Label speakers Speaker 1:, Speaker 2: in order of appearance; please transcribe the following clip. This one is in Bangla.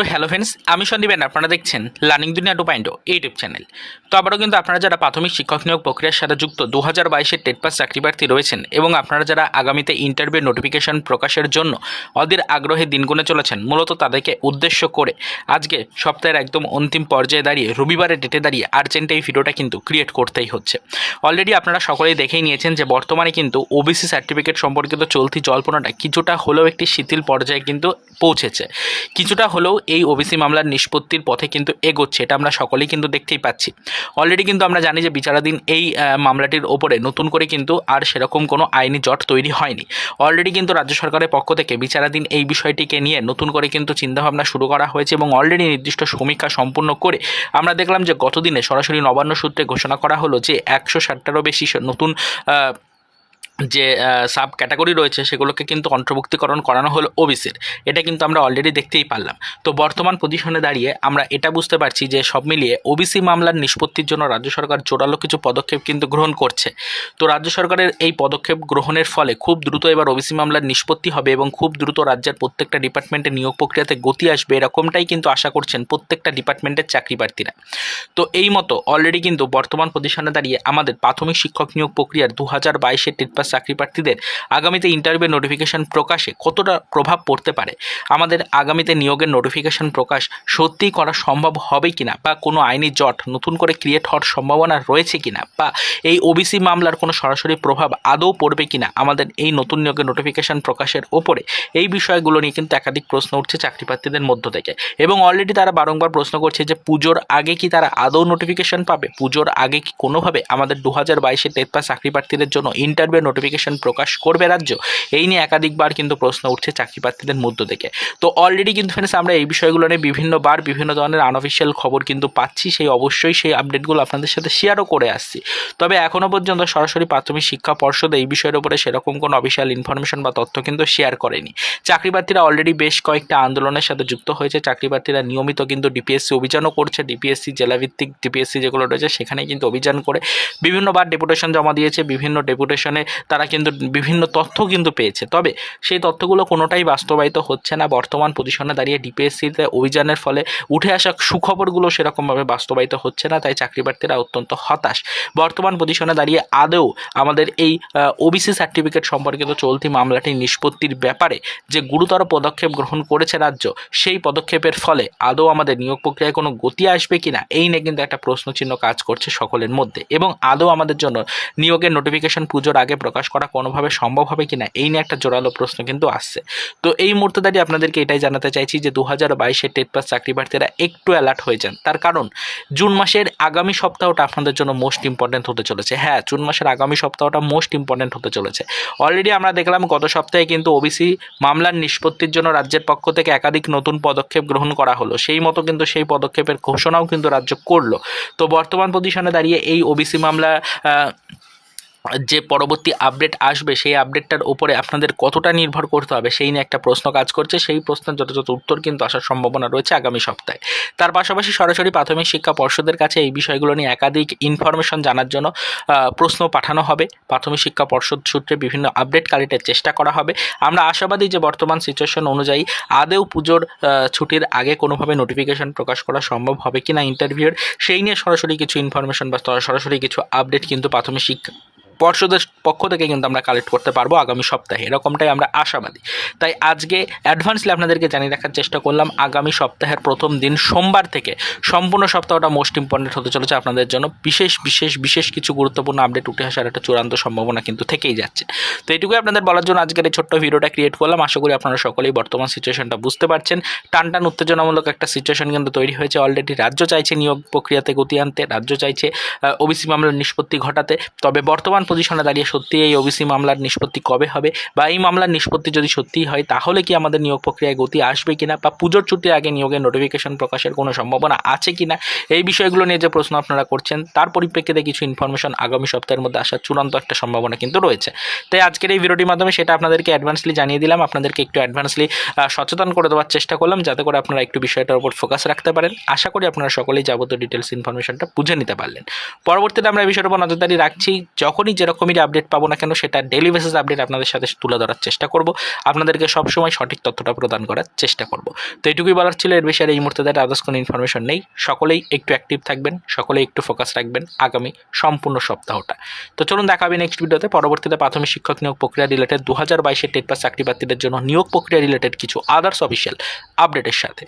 Speaker 1: তো হ্যালো ফ্রেন্ডস আমি সন্দীপেন আপনারা দেখছেন লার্নিং দুনিয়া টু পয়েন্ট ইউটিউব চ্যানেল তো আবারও কিন্তু আপনারা যারা প্রাথমিক শিক্ষক নিয়োগ প্রক্রিয়ার সাথে যুক্ত দু হাজার বাইশের টেট পাস চাকরি প্রার্থী রয়েছেন এবং আপনারা যারা আগামীতে ইন্টারভিউ নোটিফিকেশন প্রকাশের জন্য অধীর আগ্রহে দিন গুনে চলেছেন, মূলত তাদেরকে উদ্দেশ্য করে আজকে সপ্তাহের একদম অন্তিম পর্যায়ে দাঁড়িয়ে, রবিবারের ডেটে দাঁড়িয়ে আর্জেন্ট এই ভিডিওটা কিন্তু ক্রিয়েট করতেই হচ্ছে। অলরেডি আপনারা সকলেই দেখেই নিয়েছেন যে বর্তমানে কিন্তু ওবিসি সার্টিফিকেট সম্পর্কিত চলতি জল্পনাটা কিছুটা হলেও একটি শিথিল পর্যায়ে কিন্তু পৌঁছেছে। কিছুটা হলেও এই ওবিসি মামলার নিষ্পত্তির পথে কিন্তু এগোচ্ছে, এটা আমরা সকলেই কিন্তু দেখতেই পাচ্ছি। অলরেডি কিন্তু আমরা জানি যে বিচারাধীন এই মামলাটির ওপরে নতুন করে কিন্তু আর সেরকম কোনো আইনি জট তৈরি হয়নি। অলরেডি কিন্তু রাজ্য সরকারের পক্ষ থেকে বিচারাধীন এই বিষয়টিকে নিয়ে নতুন করে কিন্তু চিন্তাভাবনা শুরু করা হয়েছে এবং অলরেডি নির্দিষ্ট সমীক্ষা সম্পূর্ণ করে আমরা দেখলাম যে গতদিনে সরাসরি নবান্ন সূত্রে ঘোষণা করা হলো যে একশো ষাটটারও বেশি নতুন যে সাব ক্যাটাগরি রয়েছে সেগুলোকে কিন্তু অন্তর্ভুক্তিকরণ করানো হলো ওবিসির এটা কিন্তু আমরা অলরেডি দেখতেই পারলাম। তো বর্তমান পজিশনে দাঁড়িয়ে আমরা এটা বুঝতে পারছি যে, সব মিলিয়ে ওবিসি মামলার নিষ্পত্তির জন্য রাজ্য সরকার জোরালো কিছু পদক্ষেপ কিন্তু গ্রহণ করছে। তো রাজ্য সরকারের এই পদক্ষেপ গ্রহণের ফলে খুব দ্রুত এবার ওবিসি মামলার নিষ্পত্তি হবে এবং খুব দ্রুত রাজ্যের প্রত্যেকটা ডিপার্টমেন্টের নিয়োগ প্রক্রিয়াতে গতি আসবে এরকমটাই কিন্তু আশা করছেন প্রত্যেকটা ডিপার্টমেন্টের চাকরি প্রার্থীরা তো এই মতো অলরেডি কিন্তু বর্তমান পজিশনে দাঁড়িয়ে আমাদের প্রাথমিক শিক্ষক নিয়োগ প্রক্রিয়ার দু হাজার বাইশের টেট চাকরি প্রার্থীদের আগামীতে ইন্টারভিউ নোটিফিকেশন প্রকাশে কতটা প্রভাব পড়তে পারে? আমাদের আগামীতে নিয়োগের নোটিফিকেশন প্রকাশ সত্যিই করা সম্ভব হবে কিনা? বা কোনো আইনি জট নতুন করে ক্রিয়েট হওয়ার সম্ভাবনা রয়েছে কিনা? বা এই ওবিসি মামলার কোনো সরাসরি প্রভাব আদৌ পড়বে কিনা? আমাদের এই নতুন নিয়োগের নোটিফিকেশন প্রকাশের ওপরে এই বিষয়গুলো নিয়ে কিন্তু একাধিক প্রশ্ন উঠছে চাকরি প্রার্থীদের মধ্য থেকে। এবং অলরেডি তারা বারংবার প্রশ্ন করছে যে পুজোর আগে কি তারা আদৌ নোটিফিকেশন পাবে? পুজোর আগে কি কোনোভাবে আমাদের দু হাজার বাইশের টেট পাস চাকরি প্রার্থীদের জন্য ইন্টারভিউ প্রকাশ করবে রাজ্য? এই নিয়ে একাধিকবার কিন্তু প্রশ্ন উঠছে চাকরি প্রার্থীদের মধ্য থেকে। তো অলরেডি কিন্তু ফ্রেন্ডস আমরা এই বিষয়গুলো নিয়ে বিভিন্নবার বিভিন্ন ধরনের আনঅফিসিয়াল খবর কিন্তু পাচ্ছি, সেই অবশ্যই সেই আপডেটগুলো আপনাদের সাথে শেয়ারও করে আসছি। তবে এখনও পর্যন্ত সরাসরি প্রাথমিক শিক্ষা পর্ষদ এই বিষয়ের উপরে সেরকম কোনো অফিসিয়াল ইনফরমেশন বা তথ্য কিন্তু শেয়ার করেনি। চাকরি প্রার্থীরা অলরেডি বেশ কয়েকটা আন্দোলনের সাথে যুক্ত হয়েছে। চাকরি প্রার্থীরা নিয়মিত কিন্তু ডিপিএসসি অভিযানও করছে। ডিপিএসসি জেলাভিত্তিক ডিপিএসসি যেগুলো রয়েছে সেখানে কিন্তু অভিযান করে। বিভিন্নবার ডেপুটেশন জমা দিয়েছে। বিভিন্ন ডেপুটেশনে তারা কিন্তু বিভিন্ন তথ্য কিন্তু পেয়েছে। তবে সেই তথ্যগুলো কোনোটাই বাস্তবায়িত হচ্ছে না। বর্তমান পজিশনে দাঁড়িয়ে ডিপিএসসিতে অভিযানের ফলে উঠে আসা সুখবরগুলো সেরকমভাবে বাস্তবায়িত হচ্ছে না, তাই চাকরি প্রার্থীরা অত্যন্ত হতাশ। বর্তমান পজিশনে দাঁড়িয়ে আদৌ আমাদের এই ওবিসি সার্টিফিকেট সম্পর্কিত চলতি মামলাটি নিষ্পত্তির ব্যাপারে যে গুরুতর পদক্ষেপ গ্রহণ করেছে রাজ্য, সেই পদক্ষেপের ফলে আদৌ আমাদের নিয়োগ প্রক্রিয়ায় কোনো গতি আসবে কিনা, এই নিয়ে কিন্তু একটা প্রশ্নচিহ্ন কাজ করছে সকলের মধ্যে। এবং আদৌ আমাদের জন্য নিয়োগের নোটিফিকেশন পুজোর আগে প্রকাশ করা কোনোভাবে সম্ভব হবে কিনা, এই নিয়ে একটা জোরালো প্রশ্ন কিন্তু আসছে। তো এই মুহূর্তে দাঁড়িয়ে আপনাদেরকে এটাই জানাতে চাইছি যে দু হাজার বাইশের টেট পাস চাকরি প্রার্থীরা একটু অ্যালার্ট হয়ে যান। তার কারণ, জুন মাসের আগামী সপ্তাহটা আপনাদের জন্য মোস্ট ইম্পর্টেন্ট হতে চলেছে। হ্যাঁ জুন মাসের আগামী সপ্তাহটা মোস্ট ইম্পর্টেন্ট হতে চলেছে। অলরেডি আমরা দেখলাম গত সপ্তাহে কিন্তু ওবিসি মামলার নিষ্পত্তির জন্য রাজ্যের পক্ষ থেকে একাধিক নতুন পদক্ষেপ গ্রহণ করা হলো। সেই মতো কিন্তু সেই পদক্ষেপের ঘোষণাও কিন্তু রাজ্য করল। তো বর্তমান পজিশনে দাঁড়িয়ে এই ওবিসি মামলা যে পরবর্তী আপডেট আসবে, সেই আপডেটটার উপরে আপনাদের কতটা নির্ভর করতে হবে, সেই নিয়ে একটা প্রশ্ন কাজ করছে। সেই প্রশ্নের যথাযথ উত্তর কিন্তু আসার সম্ভাবনা রয়েছে আগামী সপ্তাহে। তার পাশাপাশি সরাসরি প্রাথমিক শিক্ষা পর্ষদের কাছে এই বিষয়গুলো নিয়ে একাধিক ইনফরমেশন জানার জন্য প্রশ্ন পাঠানো হবে। প্রাথমিক শিক্ষা পর্ষদ সূত্রে বিভিন্ন আপডেট কালেক্টের চেষ্টা করা হবে। আমরা আশাবাদী যে বর্তমান সিচুয়েশন অনুযায়ী আদেও পুজোর ছুটির আগে কোনোভাবে নোটিফিকেশন প্রকাশ করা সম্ভব হবে কি না ইন্টারভিউর সেই নিয়ে সরাসরি কিছু ইনফরমেশন বা সরাসরি কিছু আপডেট কিন্তু প্রাথমিক শিক্ষা পর্ষদের পক্ষ থেকে কিন্তু আমরা কালেক্ট করতে পারব আগামী সপ্তাহে। এরকমটাই আমরা আশাবাদী। তাই আজকে অ্যাডভান্সলি আপনাদেরকে জানিয়ে রাখার চেষ্টা করলাম, আগামী সপ্তাহের প্রথম দিন সোমবার থেকে সম্পূর্ণ সপ্তাহটা মোস্ট ইম্পর্টেন্ট হতে চলেছে আপনাদের জন্য। বিশেষ বিশেষ বিশেষ কিছু গুরুত্বপূর্ণ আপডেট উঠে আসার একটা চূড়ান্ত সম্ভাবনা কিন্তু থেকেই যাচ্ছে। তো এটুকুই আপনাদের বলার জন্য আজকের এই ছোট্ট ভিডিওটা ক্রিয়েট করলাম। আশা করি আপনারা সকলেই বর্তমান সিচুয়েশনটা বুঝতে পারছেন। টান টান উত্তেজনামূলক একটা সিচুয়েশন কিন্তু তৈরি হয়েছে। অলরেডি রাজ্য চাইছে নিয়োগ প্রক্রিয়াতে গতি আনতে, রাজ্য চাইছে ওবিসি মামলার নিষ্পত্তি ঘটাতে। তবে বর্তমান পজিশনে দাঁড়িয়ে সত্যি এই ওবিসি মামলার নিষ্পত্তি কবে হবে? বা এই মামলার নিষ্পত্তি যদি সত্যিই হয়, তাহলে কি আমাদের নিয়োগ প্রক্রিয়ায় গতি আসবে কিনা? বা পুজোর ছুটির আগে নিয়োগের নোটিফিকেশন প্রকাশের কোনো সম্ভাবনা আছে কিনা? এই বিষয়গুলো নিয়ে যে প্রশ্ন আপনারা করছেন, তার পরিপ্রেক্ষিতে কিছু ইনফরমেশন আগামী সপ্তাহের মধ্যে আসার চূড়ান্ত একটা সম্ভাবনা কিন্তু রয়েছে। তাই আজকের এই ভিডিওটির মাধ্যমে সেটা আপনাদেরকে অ্যাডভান্সলি জানিয়ে দিলাম। আপনাদেরকে একটু অ্যাডভান্সলি সচেতন করে দেওয়ার চেষ্টা করলাম, যাতে করে আপনারা একটু বিষয়টার উপর ফোকাস রাখতে পারেন। আশা করি আপনারা সকলেই যাবতীয় ডিটেলস ইনফরমেশনটা বুঝে নিতে পারলেন। পরবর্তীতে আমরা এই বিষয়ের উপর নজরদারি রাখছি। যখনই যেরকমই যেরকমই আপডেট পাবো না কেন, সেটা ডেলি বেসিস আপডেট আপনাদের সাথে তুলে ধরার চেষ্টা করব। আপনাদেরকে সবসময় সঠিক তথ্যটা প্রদান করার চেষ্টা করব। তো এইটুকুই বলার ছিল, এর বিষয়ে এই মুহূর্তে তাদের আদার্স কোনো ইনফরমেশন নেই। সকলেই একটু অ্যাক্টিভ থাকবেন, সকলেই একটু ফোকাস রাখবেন আগামী সম্পূর্ণ সপ্তাহটা। তো চলুন দেখা হবে নেক্সট ভিডিওতে পরবর্তীতে প্রাথমিক শিক্ষক নিয়োগ প্রক্রিয়া রিলেটেড দু হাজার বাইশের টেট পাস চাকরি প্রার্থীদের জন্য নিয়োগ প্রক্রিয়া রিলেটেড কিছু আদার্স অফিসিয়াল আপডেটের সাথে।